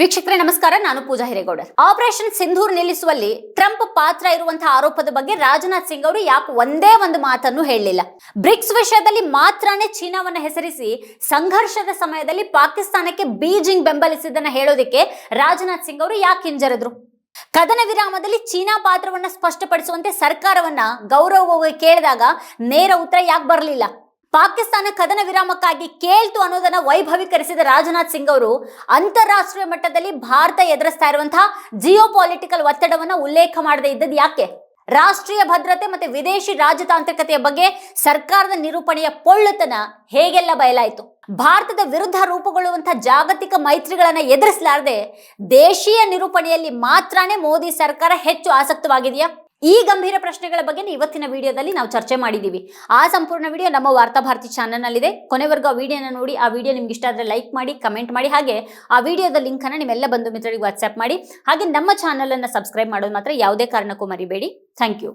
ವೀಕ್ಷಕರೇ, ನಮಸ್ಕಾರ. ನಾನು ಪೂಜಾ ಹಿರೇಗೌಡರ್. ಆಪರೇಷನ್ ಸಿಂಧೂರ್ ನಿಲ್ಲಿಸುವಲ್ಲಿ ಟ್ರಂಪ್ ಪಾತ್ರ ಇರುವಂತಹ ಆರೋಪದ ಬಗ್ಗೆ ರಾಜನಾಥ್ ಸಿಂಗ್ ಅವರು ಯಾಕೆ ಒಂದೇ ಒಂದು ಮಾತನ್ನು ಹೇಳಲಿಲ್ಲ. ಬ್ರಿಕ್ಸ್ ವಿಷಯದಲ್ಲಿ ಮಾತ್ರನೇ ಚೀನಾವನ್ನ ಹೆಸರಿಸಿ ಸಂಘರ್ಷದ ಸಮಯದಲ್ಲಿ ಪಾಕಿಸ್ತಾನಕ್ಕೆ ಬೀಜಿಂಗ್ ಬೆಂಬಲಿಸಿದ್ದನ್ನು ಹೇಳೋದಿಕ್ಕೆ ರಾಜನಾಥ್ ಸಿಂಗ್ ಅವರು ಯಾಕೆ ಹಿಂಜರಿದ್ರು? ಕದನ ವಿರಾಮದಲ್ಲಿ ಚೀನಾ ಪಾತ್ರವನ್ನ ಸ್ಪಷ್ಟಪಡಿಸುವಂತೆ ಸರ್ಕಾರವನ್ನ ಗೌರವವಾಗಿ ಕೇಳಿದಾಗ ನೇರ ಉತ್ತರ ಯಾಕೆ ಬರಲಿಲ್ಲ? ಪಾಕಿಸ್ತಾನ ಕದನ ವಿರಾಮಕ್ಕಾಗಿ ಕೇಳ್ತು ಅನ್ನೋದನ್ನ ವೈಭವೀಕರಿಸಿದ ರಾಜನಾಥ್ ಸಿಂಗ್ ಅವರು ಅಂತಾರಾಷ್ಟ್ರೀಯ ಮಟ್ಟದಲ್ಲಿ ಭಾರತ ಎದುರಿಸ್ತಾ ಇರುವಂತಹ ಜಿಯೋ ಪಾಲಿಟಿಕಲ್ ಒತ್ತಡವನ್ನ ಉಲ್ಲೇಖ ಮಾಡದೇ ಇದ್ದದ್ದು ಯಾಕೆ? ರಾಷ್ಟ್ರೀಯ ಭದ್ರತೆ ಮತ್ತೆ ವಿದೇಶಿ ರಾಜತಾಂತ್ರಿಕತೆಯ ಬಗ್ಗೆ ಸರ್ಕಾರದ ನಿರೂಪಣೆಯ ಪೊಳ್ಳುತನ ಹೇಗೆಲ್ಲ ಬಯಲಾಯಿತು? ಭಾರತದ ವಿರುದ್ಧ ರೂಪುಗೊಳ್ಳುವಂತಹ ಜಾಗತಿಕ ಮೈತ್ರಿಗಳನ್ನ ಎದುರಿಸಲಾರದೆ ದೇಶೀಯ ನಿರೂಪಣೆಯಲ್ಲಿ ಮಾತ್ರನೇ ಮೋದಿ ಸರ್ಕಾರ ಹೆಚ್ಚು ಆಸಕ್ತವಾಗಿದೆಯಾ? ಈ ಗಂಭೀರ ಪ್ರಶ್ನೆಗಳ ಬಗ್ಗೆ ಇವತ್ತಿನ ವಿಡಿಯೋದಲ್ಲಿ ನಾವು ಚರ್ಚೆ ಮಾಡಿದ್ದೀವಿ. ಆ ಸಂಪೂರ್ಣ ವಿಡಿಯೋ ನಮ್ಮ ವಾರ್ತಾ ಭಾರತಿ ಚಾನಲ್ನಲ್ಲಿದೆ. ಕೊನೆವರೆಗೂ ಆ ವಿಡಿಯೋನ ನೋಡಿ, ಆ ವಿಡಿಯೋ ನಿಮ್ಗೆ ಇಷ್ಟ ಆದರೆ ಲೈಕ್ ಮಾಡಿ, ಕಮೆಂಟ್ ಮಾಡಿ, ಹಾಗೆ ಆ ವಿಡಿಯೋದ ಲಿಂಕನ್ನು ನಿಮ್ಮೆಲ್ಲ ಬಂಧು ಮಿತ್ರರಿಗೆ ವಾಟ್ಸ್ಆ್ಯಪ್ ಮಾಡಿ, ಹಾಗೆ ನಮ್ಮ ಚಾನಲನ್ನು ಸಬ್ಸ್ಕ್ರೈಬ್ ಮಾಡೋದು ಮಾತ್ರ ಯಾವುದೇ ಕಾರಣಕ್ಕೂ ಮರಿಬೇಡಿ. Thank you.